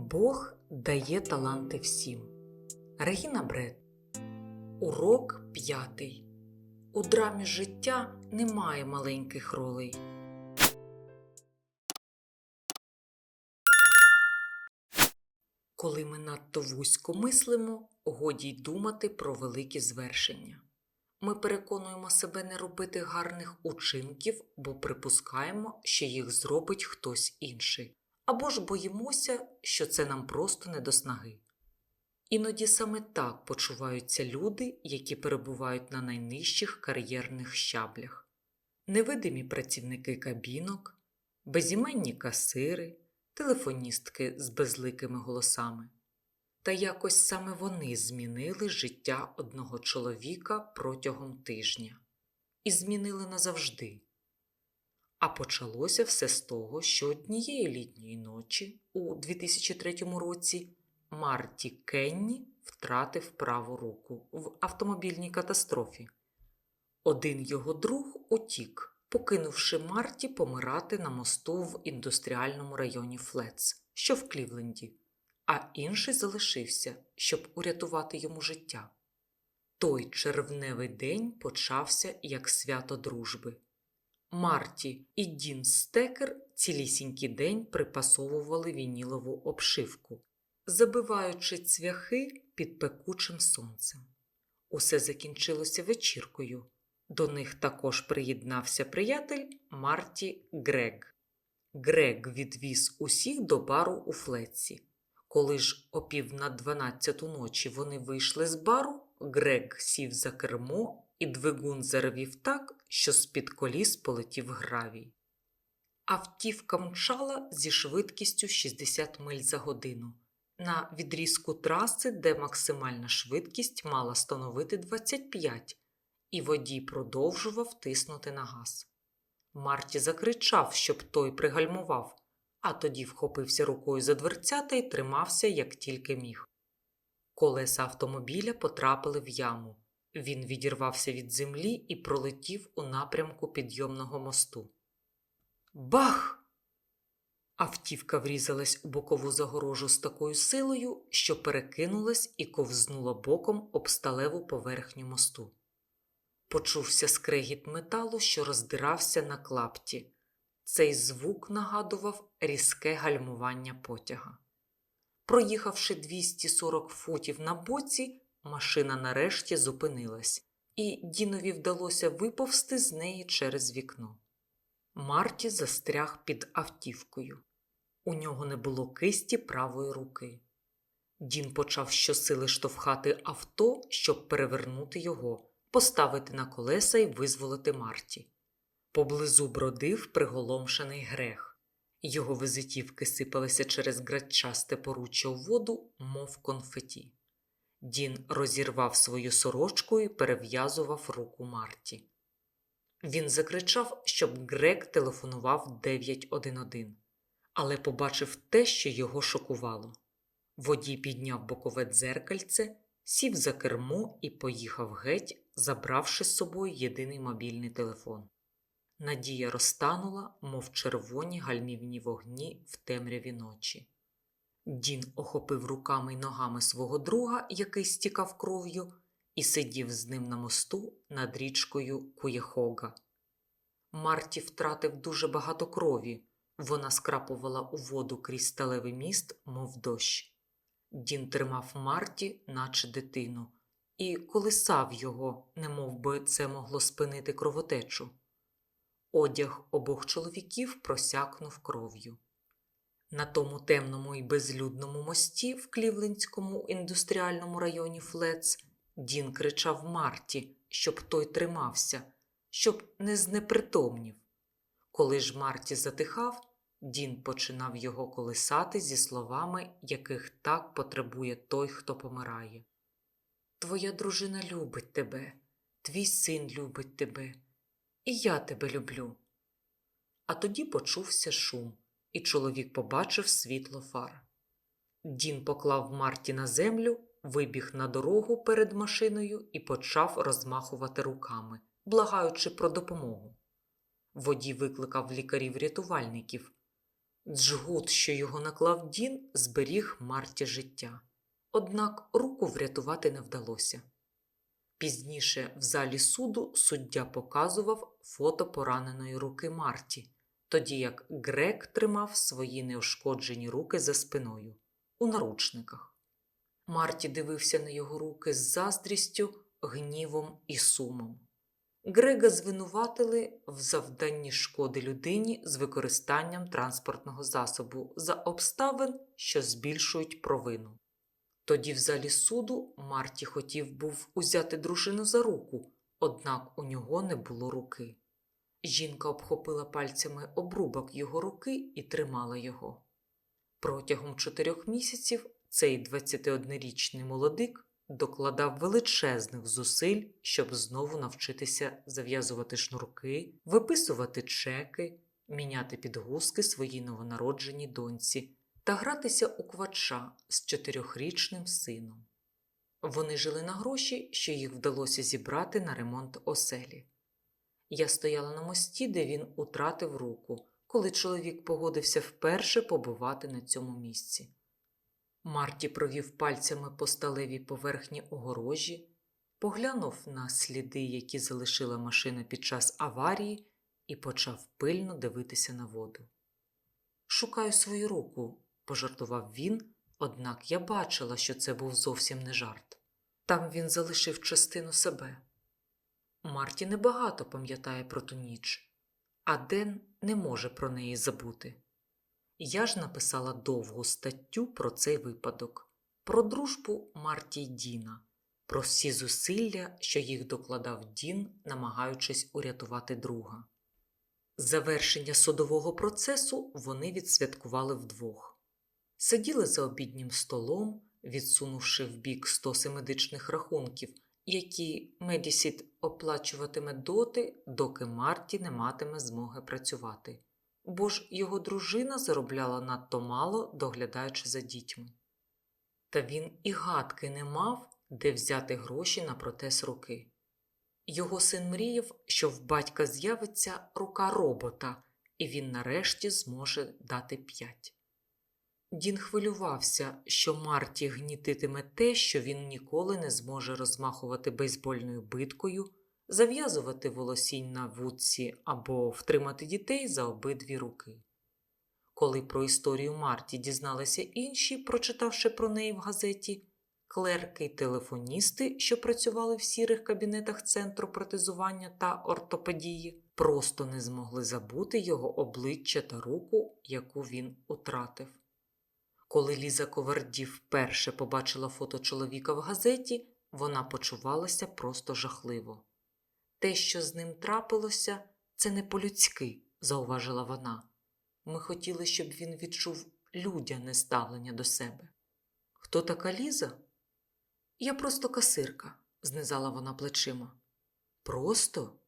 Бог дає таланти всім. Регіна Бред. Урок п'ятий. У драмі життя немає маленьких ролей. Коли ми надто вузько мислимо, годі й думати про великі звершення. Ми переконуємо себе не робити гарних учинків, бо припускаємо, що їх зробить хтось інший, або ж боїмося, що це нам просто не до снаги. Іноді саме так почуваються люди, які перебувають на найнижчих кар'єрних щаблях, невидимі працівники кабінок, безіменні касири, телефоністки з безликими голосами. Та якось саме вони змінили життя одного чоловіка протягом тижня і змінили назавжди. А почалося все з того, що однієї літньої ночі у 2003 році Марті Кенні втратив праву руку в автомобільній катастрофі. Один його друг утік, покинувши Марті помирати на мосту в індустріальному районі Флетс, що в Клівленді, а інший залишився, щоб урятувати йому життя. Той червневий день почався як свято дружби. Марті і Дін Стекер цілісінький день припасовували вінілову обшивку, забиваючи цвяхи під пекучим сонцем. Усе закінчилося вечіркою. До них також приєднався приятель Марті Грег. Грег відвіз усіх до бару у Флетсі. Коли ж о пів на дванадцяту ночі вони вийшли з бару, Грег сів за кермо і двигун заревів так, що з-під коліс полетів гравій. Автівка мчала зі швидкістю 60 миль за годину на відрізку траси, де максимальна швидкість мала становити 25, і водій продовжував тиснути на газ. Марті закричав, щоб той пригальмував, а тоді вхопився рукою за дверцята і тримався, як тільки міг. Колеса автомобіля потрапили в яму. Він відірвався від землі і пролетів у напрямку підйомного мосту. Бах! Автівка врізалась у бокову загорожу з такою силою, що перекинулась і ковзнула боком об сталеву поверхню мосту. Почувся скрегіт металу, що роздирався на клапті. Цей звук нагадував різке гальмування потяга. Проїхавши 240 футів на боці, машина нарешті зупинилась, і Дінові вдалося виповзти з неї через вікно. Марті застряг під автівкою. У нього не було кисті правої руки. Дін почав щосили штовхати авто, щоб перевернути його, поставити на колеса і визволити Марті. Поблизу бродив приголомшений грех. Його визитівки сипалися через градчасте поруччя у воду, мов конфеті. Дін розірвав свою сорочку і перев'язував руку Марті. Він закричав, щоб Грек телефонував 911, але побачив те, що його шокувало. Водій підняв бокове дзеркальце, сів за кермо і поїхав геть, забравши з собою єдиний мобільний телефон. Надія розтанула, мов червоні гальмівні вогні в темряві ночі. Дін охопив руками й ногами свого друга, який стікав кров'ю, і сидів з ним на мосту над річкою Куєхога. Марті втратив дуже багато крові. Вона скрапувала у воду крізь сталевий міст, мов дощ. Дін тримав Марті, наче дитину, і колисав його, немов би це могло спинити кровотечу. Одяг обох чоловіків просякнув кров'ю. На тому темному і безлюдному мості в Клівлендському індустріальному районі Флец Дін кричав Марті, щоб той тримався, щоб не знепритомнів. Коли ж Марті затихав, Дін починав його колисати зі словами, яких так потребує той, хто помирає. Твоя дружина любить тебе, твій син любить тебе, і я тебе люблю. А тоді почувся шум, і чоловік побачив світло фар. Дін поклав Марті на землю, вибіг на дорогу перед машиною і почав розмахувати руками, благаючи про допомогу. Водій викликав лікарів-рятувальників. Джгут, що його наклав Дін, зберіг Марті життя. Однак руку врятувати не вдалося. Пізніше в залі суду суддя показував фото пораненої руки Марті, тоді як Грек тримав свої неушкоджені руки за спиною у наручниках. Марті дивився на його руки з заздрістю, гнівом і сумом. Грега звинуватили в завданні шкоди людині з використанням транспортного засобу за обставин, що збільшують провину. Тоді в залі суду Марті хотів був узяти дружину за руку, однак у нього не було руки. Жінка обхопила пальцями обрубок його руки і тримала його. Протягом чотирьох місяців цей 21-річний молодик докладав величезних зусиль, щоб знову навчитися зав'язувати шнурки, виписувати чеки, міняти підгузки своїй новонародженій доньці та гратися у квача з чотирьохрічним сином. Вони жили на гроші, що їх вдалося зібрати на ремонт оселі. Я стояла на мості, де він утратив руку, коли чоловік погодився вперше побувати на цьому місці. Марті провів пальцями по сталевій поверхні огорожі, поглянув на сліди, які залишила машина під час аварії, і почав пильно дивитися на воду. Шукаю свою руку, пожартував він, однак я бачила, що це був зовсім не жарт. Там він залишив частину себе. Марті небагато пам'ятає про ту ніч, а Ден не може про неї забути. Я ж написала довгу статтю про цей випадок, про дружбу Марті й Діна, про всі зусилля, що їх докладав Дін, намагаючись урятувати друга. Завершення судового процесу вони відсвяткували вдвох. Сиділи за обіднім столом, відсунувши в бік стоси медичних рахунків, які Медісіт оплачуватиме доти, доки Марті не матиме змоги працювати, бо ж його дружина заробляла надто мало, доглядаючи за дітьми. Та він і гадки не мав, де взяти гроші на протез руки. Його син мріяв, що в батька з'явиться рука робота, і він нарешті зможе дати п'ять. Дін хвилювався, що Марті гнітитиме те, що він ніколи не зможе розмахувати бейсбольною биткою, зав'язувати волосінь на вудці або втримати дітей за обидві руки. Коли про історію Марті дізналися інші, прочитавши про неї в газеті, клерки й телефоністи, що працювали в сірих кабінетах Центру протезування та ортопедії, просто не змогли забути його обличчя та руку, яку він утратив. Коли Ліза Коварді вперше побачила фото чоловіка в газеті, вона почувалася просто жахливо. Те, що з ним трапилося, це не по-людськи, зауважила вона. Ми хотіли, щоб він відчув людяне ставлення до себе. Хто така Ліза? Я просто касирка, знизала вона плечима. Просто?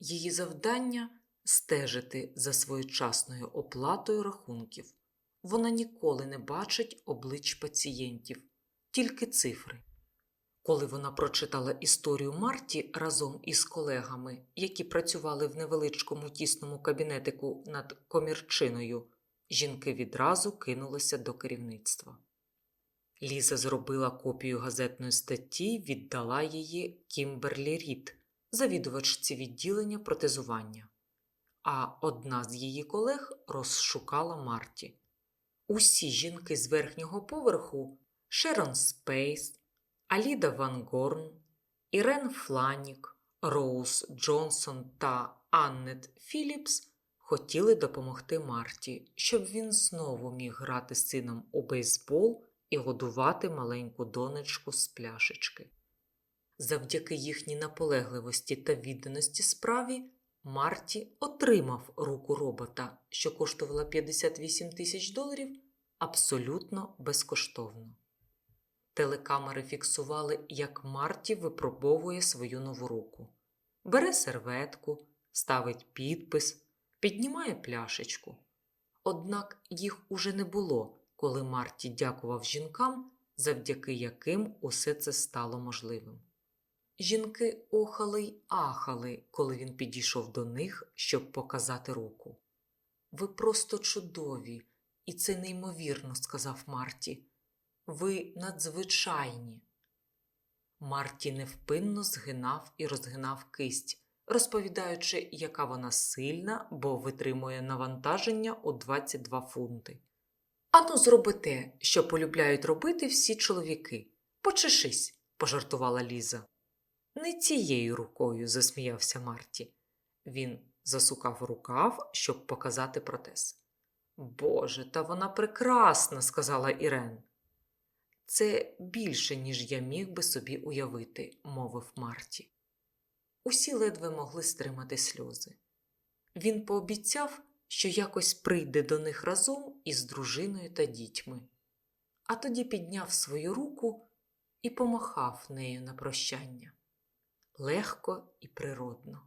Її завдання стежити за своєчасною оплатою рахунків. Вона ніколи не бачить облич пацієнтів, тільки цифри. Коли вона прочитала історію Марті разом із колегами, які працювали в невеличкому тісному кабінетику над комірчиною, жінки відразу кинулися до керівництва. Ліза зробила копію газетної статті, віддала її Кімберлі Рід, завідувачці відділення протезування. А одна з її колег розшукала Марті. Усі жінки з верхнього поверху Шерон Спейс, Аліда Ван Горн, Ірен Фланік, Роуз Джонсон та Аннет Філіпс хотіли допомогти Марті, щоб він знову міг грати з сином у бейсбол і годувати маленьку донечку з пляшечки. Завдяки їхній наполегливості та відданості справі Марті отримав руку робота, що коштувала 58 тисяч доларів, абсолютно безкоштовно. Телекамери фіксували, як Марті випробовує свою нову руку. Бере серветку, ставить підпис, піднімає пляшечку. Однак їх уже не було, коли Марті дякував жінкам, завдяки яким усе це стало можливим. Жінки охали й ахали, коли він підійшов до них, щоб показати руку. Ви просто чудові, і це неймовірно, сказав Марті. Ви надзвичайні. Марті невпинно згинав і розгинав кисть, розповідаючи, яка вона сильна, бо витримує навантаження у 22 фунти. Ану, зроби те, що полюбляють робити всі чоловіки. Почешись, пожартувала Ліза. Не цією рукою, засміявся Марті. Він засукав рукав, щоб показати протез. Боже, та вона прекрасна, сказала Ірен. Це більше, ніж я міг би собі уявити, мовив Марті. Усі ледве могли стримати сльози. Він пообіцяв, що якось прийде до них разом із дружиною та дітьми, а тоді підняв свою руку і помахав нею на прощання легко і природно.